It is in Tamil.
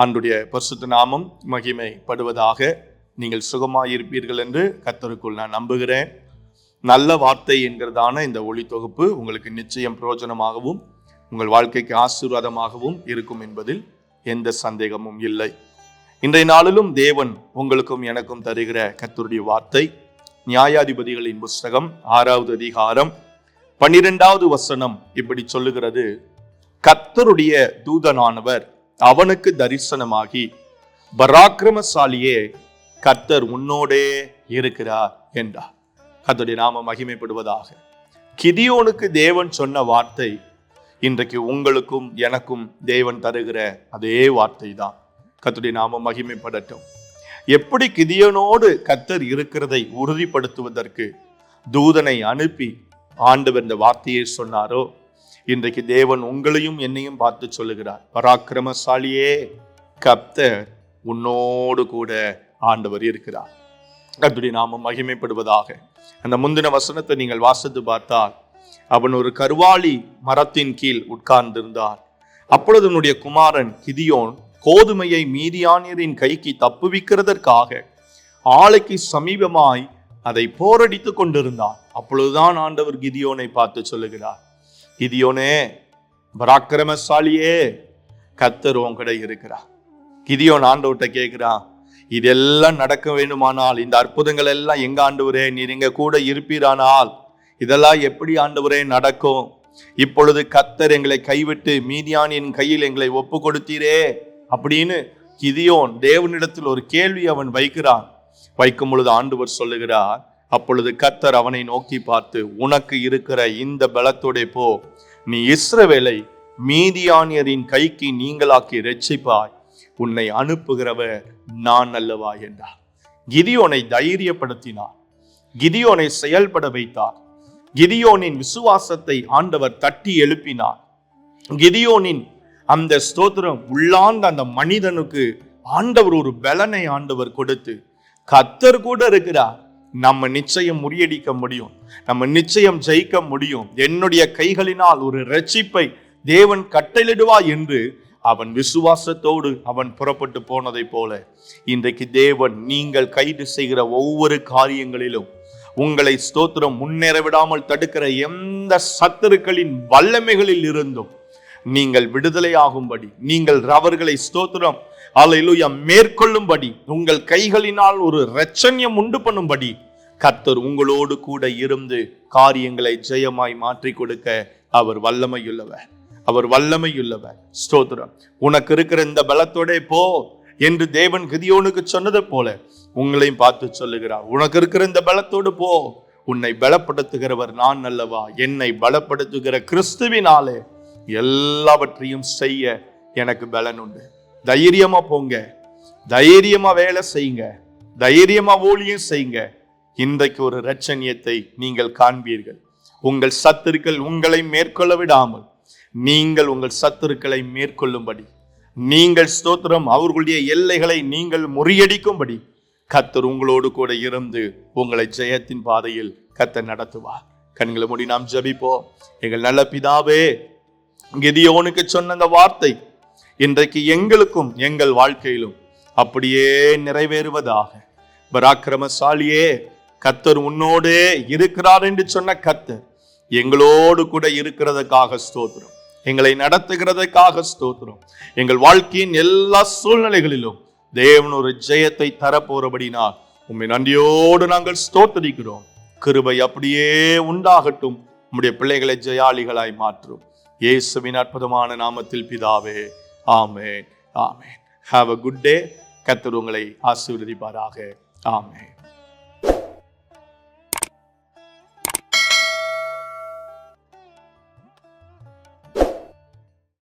ஆண்டுடைய பரிசுத்த நாமம் மகிமைப்படுவதாக நீங்கள் சுகமாயிருப்பீர்கள் என்று கத்தருக்குள் நான் நம்புகிறேன். நல்ல வார்த்தை என்கிறதான இந்த ஒளி தொகுப்பு உங்களுக்கு நிச்சயம் பிரயோஜனமாகவும் உங்கள் வாழ்க்கைக்கு ஆசீர்வாதமாகவும் இருக்கும் என்பதில் எந்த சந்தேகமும் இல்லை. இன்றைய நாளிலும் தேவன் உங்களுக்கும் எனக்கும் தருகிற கத்தருடைய வார்த்தை நியாயாதிபதிகளின் புஸ்தகம் ஆறாவது அதிகாரம் பன்னிரெண்டாவது வசனம் இப்படி சொல்லுகிறது. கத்தருடைய தூதனானவர் அவனுக்கு தரிசனமாகி பராக்கிரமசாலியே கர்த்தர் உன்னோடே இருக்கிறார் என்றார். கர்த்தருடைய நாம மகிமைப்படுவதாக. கிதியோனுக்கு தேவன் சொன்ன வார்த்தை இன்றைக்கு உங்களுக்கும் எனக்கும் தேவன் தருகிற அதே வார்த்தை தான் கத்துடைய நாம மகிமைப்படட்டும். எப்படி கிதியோனோடு கத்தர் இருக்கிறதை உறுதிப்படுத்துவதற்கு தூதனை அனுப்பி ஆண்டவர் இந்த வார்த்தையை சொன்னாரோ இன்றைக்கு தேவன் உங்களையும் என்னையும் பார்த்து சொல்லுகிறார். பராக்கிரமசாலியே கப்தர் உன்னோடு கூட ஆண்டவர் இருக்கிறார். கர்த்தருடைய நாமம் மகிமைப்படுவதாக. அந்த முந்தின வசனத்தை நீங்கள் வாசித்து பார்த்தால் அவன் ஒரு கருவாளி மரத்தின் கீழ் உட்கார்ந்திருந்தார். அப்பொழுது அவனுடைய குமாரன் கிதியோன் கோதுமையை மீதியானியரின் கைக்கு தப்புவிக்கிறதற்காக ஆலைக்கு சமீபமாய் அதை போரடித்துக் கொண்டிருந்தான். அப்பொழுதுதான் ஆண்டவர் கிதியோனை பார்த்து சொல்லுகிறார். கிதியோனே பராக்கிரமசாலியே கத்தர் உங்ககிட்ட இருக்கிறார். கிதியோன் ஆண்டவர்கிட்ட கேட்கிறான் இதெல்லாம் நடக்க வேண்டுமானால் இந்த அற்புதங்கள் எல்லாம் எங்க ஆண்டவரே நீர் இங்க கூட இருப்பீரானால் இதெல்லாம் எப்படி ஆண்டவரே நடக்கும்? இப்பொழுது கத்தர் எங்களை கைவிட்டு மீதியானின் கையில் எங்களை ஒப்பு கொடுத்தீரே அப்படின்னு கிதியோன் தேவனிடத்தில் ஒரு கேள்வி அவன் வைக்கிறான். வைக்கும் பொழுது ஆண்டவர் சொல்லுகிறார் அப்பொழுது கத்தர் அவனை நோக்கி பார்த்து உனக்கு இருக்கிற இந்த பலத்தோட போ. நீ இஸ்ரவேலை மீதியானியரின் கைக்கு நீங்களாக்கி ரட்சிப்பாய் உன்னை அனுப்புகிறவர் நான் அல்லவா என்றார். கிதியோனை தைரியப்படுத்தினார். கிதியோனை செயல்பட வைத்தார். கிதியோனின் விசுவாசத்தை ஆண்டவர் தட்டி எழுப்பினார். கிதியோனின் அந்த ஸ்தோத்திரம் உள்ளாந்த அந்த மனிதனுக்கு ஆண்டவர் ஒரு பலனை ஆண்டவர் கொடுத்து கத்தர் கூட இருக்கிறார். நம்ம நிச்சயம் முறியடிக்க முடியும். நம்ம நிச்சயம் ஜெயிக்க முடியும். என்னுடைய கைகளினால் ஒரு ரட்சிப்பை தேவன் கட்டளிடுவா என்று அவன் விசுவாசத்தோடு அவன் புறப்பட்டு போனதை போல இன்றைக்கு தேவன் நீங்கள் கைது செய்கிற ஒவ்வொரு காரியங்களிலும் உங்களை ஸ்தோத்திரம் முன்னேற விடாமல் தடுக்கிற எந்த சத்துருக்களின் வல்லமைகளில் இருந்தும் நீங்கள் விடுதலையாகும்படி நீங்கள் அவர்களை ஸ்தோத்திரம் அல்லேலூயா மேற்கொள்ளும்படி உங்கள் கைகளினால் ஒரு ரச்சன்யம் உண்டு பண்ணும்படி கர்த்தர் உங்களோடு கூட இருந்து காரியங்களை ஜெயமாய் மாற்றி கொடுக்க அவர் வல்லமையுள்ளவர். அவர் வல்லமையுள்ளவர். ஸ்தோத்திரம். உனக்கு இருக்கிற இந்த பலத்தோட போ என்று தேவன் கிதியோனுக்கு சொன்னதை போல உங்களையும் பார்த்து சொல்லுகிறார். உனக்கு இருக்கிற இந்த பலத்தோடு போ. உன்னை பலப்படுத்துகிறவர் நான் அல்லவா? என்னை பலப்படுத்துகிற கிறிஸ்துவினாலே எல்லாவற்றையும் செய்ய எனக்கு பலன் உண்டு தைரியமா போங்க. தைரியமா வேலை செய்யுங்க. தைரியமா ஊழியம் செய்யுங்க. இன்றைக்கு ஒரு ரச்சனியத்தை நீங்கள் காண்பீர்கள். உங்கள் சத்துருக்கள் உங்களை மேற்கொள்ள விடாமல் நீங்கள் உங்கள் சத்துருக்களை மேற்கொள்ளும்படி நீங்கள் ஸ்தோத்திரம் அவர்களுடைய எல்லைகளை நீங்கள் முறியடிக்கும்படி கத்தர் உங்களோடு கூட இருந்து உங்களை ஜெயத்தின் பாதையில் கத்தர் நடத்துவார். கண்களை மூடி நாம் ஜெபிப்போம். எங்கள் நல்ல பிதாவே கெதியோனுக்கு சொன்ன அந்த வார்த்தை இன்றைக்கு எங்களுக்கும் எங்கள் வாழ்க்கையிலும் அப்படியே நிறைவேறுவதாக. பராக்கிரமசாலியே கத்தர் உன்னோடே இருக்கிறார் என்று சொன்ன கத்தர் எங்களோடு கூட இருக்கிறதுக்காக ஸ்தோத்திரம். எங்களை நடத்துகிறதுக்காக ஸ்தோத்திரம். எங்கள் வாழ்க்கையின் எல்லா சூழ்நிலைகளிலும் தேவன் ஒரு ஜெயத்தை தரப்போறபடினால் உண்மை நன்றியோடு நாங்கள் ஸ்தோத்தரிக்கிறோம். கிருபை அப்படியே உண்டாகட்டும். உம்முடைய பிள்ளைகளை ஜெயாளிகளாய் மாற்றும். இயேசுவின் அற்புதமான நாமத்தில் பிதாவே ஆமேன் ஆமேன். ஹாவ் அ குட் டே கத்தர் உங்களை ஆசீர்வதிப்பாராக. ஆமேன்.